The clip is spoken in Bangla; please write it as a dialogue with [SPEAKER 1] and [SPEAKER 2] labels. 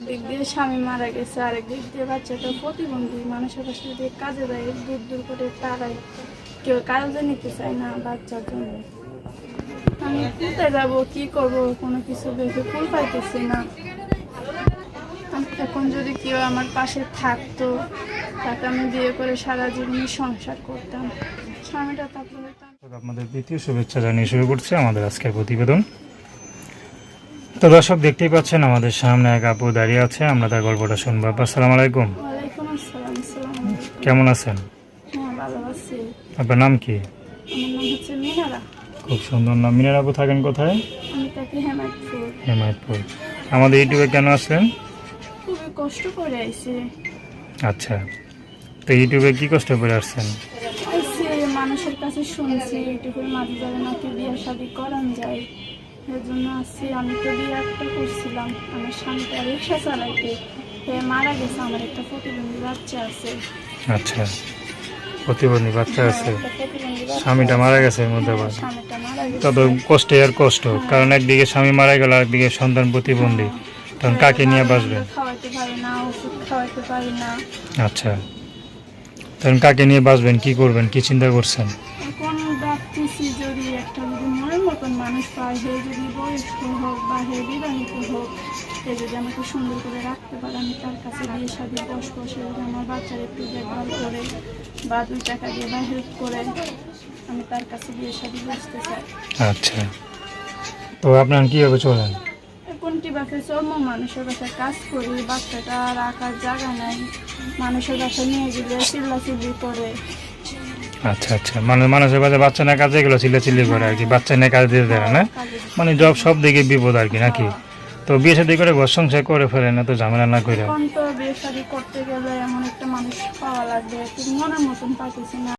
[SPEAKER 1] দিক দিয়ে স্বামী মারা গেছে, আরেক দিক দিয়ে বাচ্চাটা প্রতিবন্ধী মানুষের কাছে যদি কাজে দেয়, দূর দূর করে তারাই কেউ কাজে নিতে চায় না বাচ্চার জন্য। আমি কোথায় যাব, কি করব, কোনো কিছু ভেবে ফুল পাইতেছি না। এখন যদি কেউ আমার পাশে থাকতো, তাকে আমি বিয়ে করে সারা জীবনই সংসার করতাম। স্বামীটা তারপরে তার
[SPEAKER 2] আপনাদের দ্বিতীয় শুভেচ্ছা জানিয়ে শুরু করছি আমাদের আজকের প্রতিবেদন। তো দর্শক দেখতেই পাচ্ছেন আমাদের সামনে এক আপু দাঁড়িয়ে আছে। আমরা তার গল্পটা শুনব। আপু আসসালামু আলাইকুম। কেমন আছেন?
[SPEAKER 1] হ্যাঁ
[SPEAKER 2] আপনার নাম কি? খুব সুন্দর নাম। মিনার আপু থাকেন কোথায়?
[SPEAKER 1] হেমায়তপুর।
[SPEAKER 2] আমাদের ইউটিউবে কেন আসলেন?
[SPEAKER 1] কষ্ট করে আইছি।
[SPEAKER 2] আচ্ছা। তো ইউটিউবে কি কষ্ট করে আসছেন?
[SPEAKER 1] মানুষের কাছে শুনছি ইউটিউবের মাঝে যাবে নাকি বিয়ে শাদি করান যায়। এর জন্য আসছি আমি তো বিয়ে একটা করছিলাম। আমার স্বামীটা রিক্সা চালাইতে মারা গেছে। আমার একটা প্রতিবন্ধী বাচ্চা আছে।
[SPEAKER 2] আচ্ছা প্রতিবন্ধী বাচ্চা আছে। স্বামীটা মারা গেছে মধ্যে তবে কষ্টে আর কষ্ট কারণ একদিকে স্বামী মারা গেল একদিকে সন্তান প্রতিবন্ধী। তখন কাকে নিয়ে বাঁচবেন আচ্ছা। তখন কাকে নিয়ে বাঁচবেন কি করবেন কি চিন্তা করছেন?
[SPEAKER 1] এখন যদি একটা যদি মনের মতন মানুষ পায় হে যদি বয়স্ক হোক বা হে বিবাহিত হোক সে যদি আমাকে সুন্দর করে রাখতে পারে আমি তার কাছে বিয়ে শাদি বসবো সে যদি আমার বাচ্চার একটু দেখভাল করে বা দুই টাকা দিয়ে বা হেল্প করে আমি তার কাছে বিয়ে শাদি বসতে চাই।
[SPEAKER 2] আচ্ছা। তো আপনার কীভাবে চলেন?
[SPEAKER 1] কোনটি বাসে চর্ম মানুষের বাসায় কাজ করি বাচ্চাটা রাখার জায়গা নাই। মানুষের বাসায় নিয়ে গেলে চিল্লাচিল্লি করে।
[SPEAKER 2] আচ্ছা আচ্ছা। মানে মানুষের কাছে বাচ্চা না কাজে এগুলো চিল্লা চিল্লি করে আর কি, বাচ্চা না কাজ দিতে না মানে জব সব দিকে বিপদ আর কি, নাকি? তো বিয়ে করে ঘর সংসার করে ফেলে, না তো ঝামেলা না করে
[SPEAKER 1] এখন তো বিয়ে করতে গেলে এমন একটা মানুষ পাওয়া লাগবে মনের মতন পাইতেছি না।